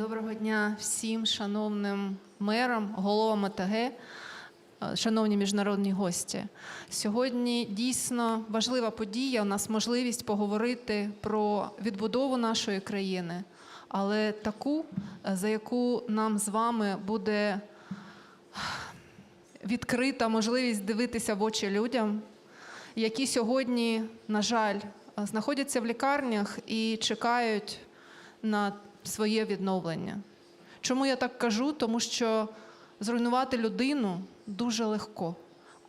Доброго дня всім шановним мерам, головам ОТГ, е, шановні міжнародні гості. Сьогодні дійсно важлива подія. У нас можливість поговорити про відбудову нашої країни, але таку, е, за яку нам з вами буде відкрита можливість дивитися в очі людям, які сьогодні, на жаль, е, знаходяться в лікарнях і чекають на своє відновлення. Чому я так кажу? Тому що зруйнувати людину дуже легко,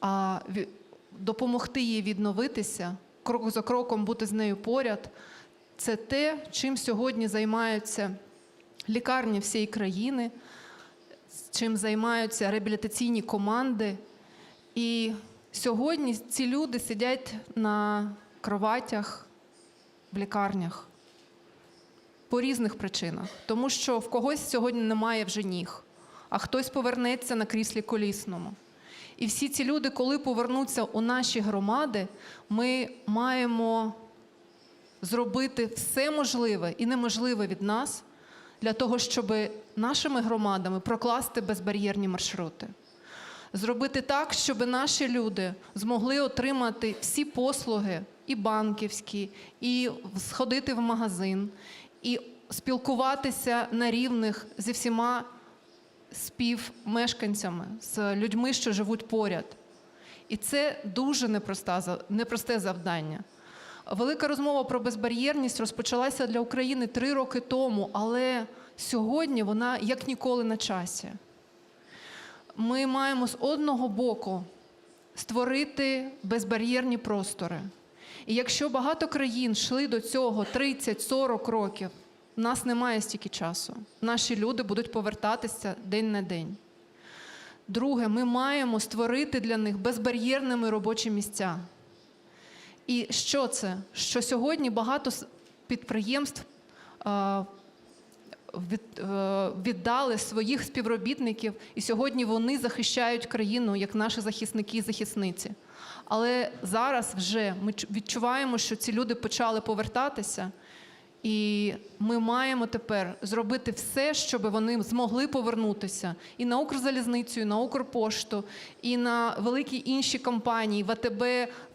а допомогти їй відновитися, крок за кроком бути з нею поряд це те, чим сьогодні займаються лікарні всієї країни, чим займаються реабілітаційні команди. І сьогодні ці люди сидять на кроватях в лікарнях по різних причинах. Тому що в когось сьогодні немає вже ніг, а хтось повернеться на кріслі колісному. І всі ці люди, коли повернуться у наші громади, ми маємо зробити все можливе і неможливе від нас для того, щоб нашими громадами прокласти безбар'єрні маршрути. Зробити так, щоб наші люди змогли отримати всі послуги, і банківські, і сходити в магазин, і спілкуватися на рівних зі всіма співмешканцями, з людьми, що живуть поряд. І це дуже непроста, непросте завдання. Велика розмова про безбар'єрність розпочалася для України три роки тому, але сьогодні вона як ніколи на часі. Ми маємо з одного боку створити безбар'єрні простори. І якщо багато країн йшли до цього 30-40 років, у нас немає стільки часу. Наші люди будуть повертатися день на день. Друге, ми маємо створити для них безбар'єрними робочі місця. І що це? Що сьогодні багато підприємств віддали своїх співробітників, і сьогодні вони захищають країну як наші захисники і захисниці. Але зараз вже ми відчуваємо, що ці люди почали повертатися, і ми маємо тепер зробити все, щоб вони змогли повернутися і на Укрзалізницю, і на Укрпошту, і на великі інші компанії, ВТБ,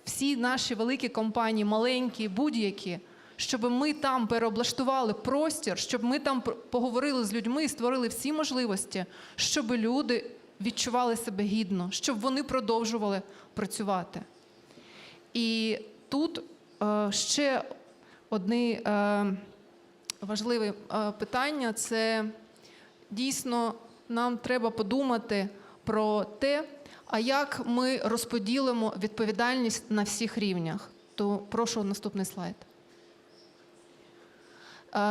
всі наші великі компанії, маленькі, будь-які, щоб ми там переоблаштували простір, щоб ми там поговорили з людьми і створили всі можливості, щоб люди відчували себе гідно, щоб вони продовжували працювати. І тут е, ще одне е, важливе е, питання це дійсно нам треба подумати про те, а як ми розподілимо відповідальність на всіх рівнях. То прошу наступний слайд.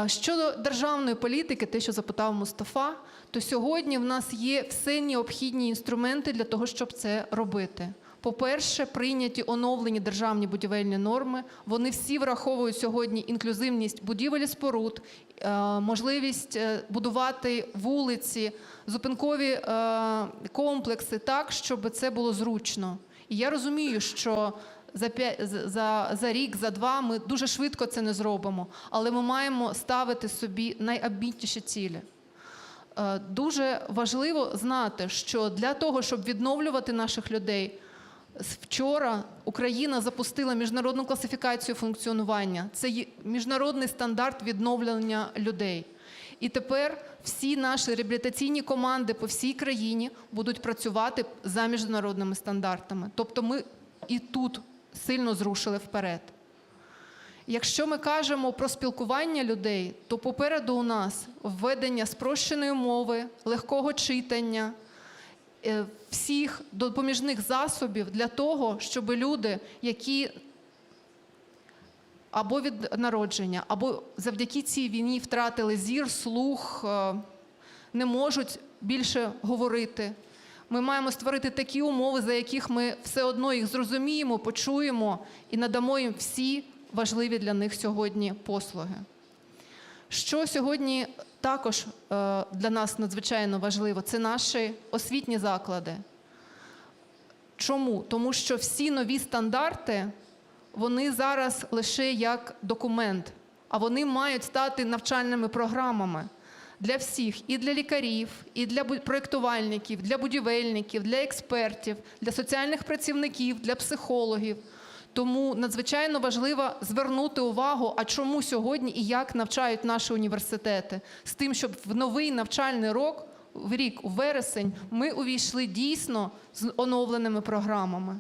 Щодо державної політики, те, що запитав Мустафа, то сьогодні в нас є все необхідні інструменти для того, щоб це робити. По-перше, прийняті оновлені державні будівельні норми. Вони всі враховують сьогодні інклюзивність будівель споруд, е, можливість е, будувати вулиці, зупинкові е, комплекси так, щоб це було зручно. І я розумію, що за, за, за рік, за два ми дуже швидко це не зробимо, але ми маємо ставити собі найамбітніші цілі. Е, Дуже важливо знати, що для того, щоб відновлювати наших людей, вчора Україна запустила міжнародну класифікацію функціонування. Це міжнародний стандарт відновлення людей. І тепер всі наші реабілітаційні команди по всій країні будуть працювати за міжнародними стандартами. Тобто ми і тут сильно зрушили вперед. Якщо ми кажемо про спілкування людей, то попереду у нас введення спрощеної мови, легкого читання, е, всіх допоміжних засобів для того, щоб люди, які або від народження, або завдяки цій війні втратили зір, слух, е, не можуть більше говорити. Ми маємо створити такі умови, за яких ми все одно їх зрозуміємо, почуємо і надамо їм всі важливі для них сьогодні послуги. Що сьогодні також е, для нас надзвичайно важливо, це наші освітні заклади. Чому? Тому що всі нові стандарти вони зараз лише як документ, а вони мають стати навчальними програмами. Для всіх, і для лікарів, і для проєктувальників, для будівельників, для експертів, для соціальних працівників, для психологів. Тому надзвичайно важливо звернути увагу, а чому сьогодні і як навчають наші університети, з тим, щоб в новий навчальний рок, в рік, у вересень, ми увійшли дійсно з оновленими програмами.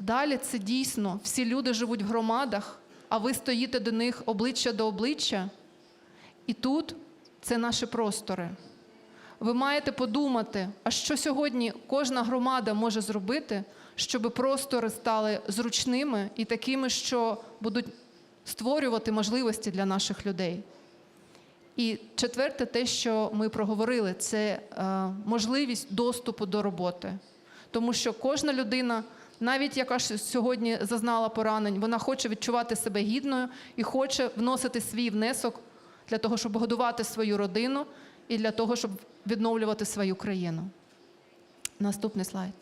Далі це дійсно всі люди живуть в громадах, а ви стоїте до них обличчя до обличчя. І тут це наші простори. Ви маєте подумати, а що сьогодні кожна громада може зробити, щоб простори стали зручними і такими, що будуть створювати можливості для наших людей. І четверте, те, що ми проговорили, це е, можливість доступу до роботи. Тому що кожна людина, навіть яка ж сьогодні зазнала поранень, вона хоче відчувати себе гідною і хоче вносити свій внесок для того, щоб годувати свою родину і для того, щоб відновлювати свою країну. Наступний слайд.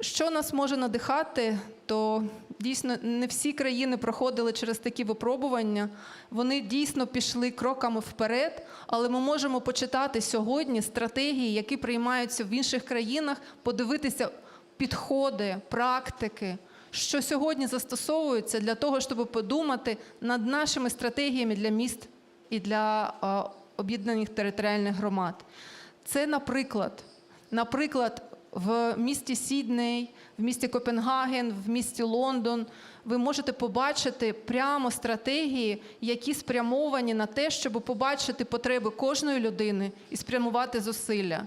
Що нас може надихати, то дійсно не всі країни проходили через такі випробування. Вони дійсно пішли кроками вперед, але ми можемо почитати сьогодні стратегії, які приймаються в інших країнах, подивитися підходи, практики, що сьогодні застосовується для того, щоб подумати над нашими стратегіями для міст і для об'єднаних територіальних громад. Це, наприклад, наприклад, в місті Сідней, в місті Копенгаген, в місті Лондон ви можете побачити прямо стратегії, які спрямовані на те, щоб побачити потреби кожної людини і спрямувати зусилля.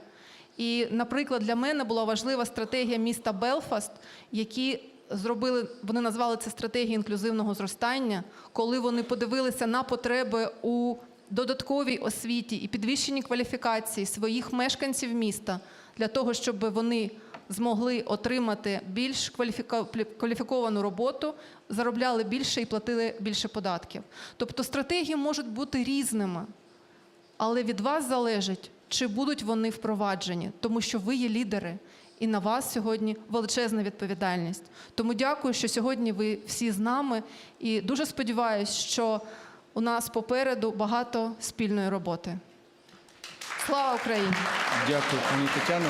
І, наприклад, для мене була важлива стратегія міста Белфаст, які зробили, вони назвали це стратегією інклюзивного зростання, коли вони подивилися на потреби у додатковій освіті і підвищенні кваліфікації своїх мешканців міста для того, щоб вони змогли отримати більш кваліфіковану роботу, заробляли більше і платили більше податків. Тобто стратегії можуть бути різними. Але від вас залежить, чи будуть вони впроваджені, тому що ви є лідери, і на вас сьогодні величезна відповідальність. Тому дякую, що сьогодні ви всі з нами, і дуже сподіваюся, що у нас попереду багато спільної роботи. Слава Україні! Дякую, пані Тетяно.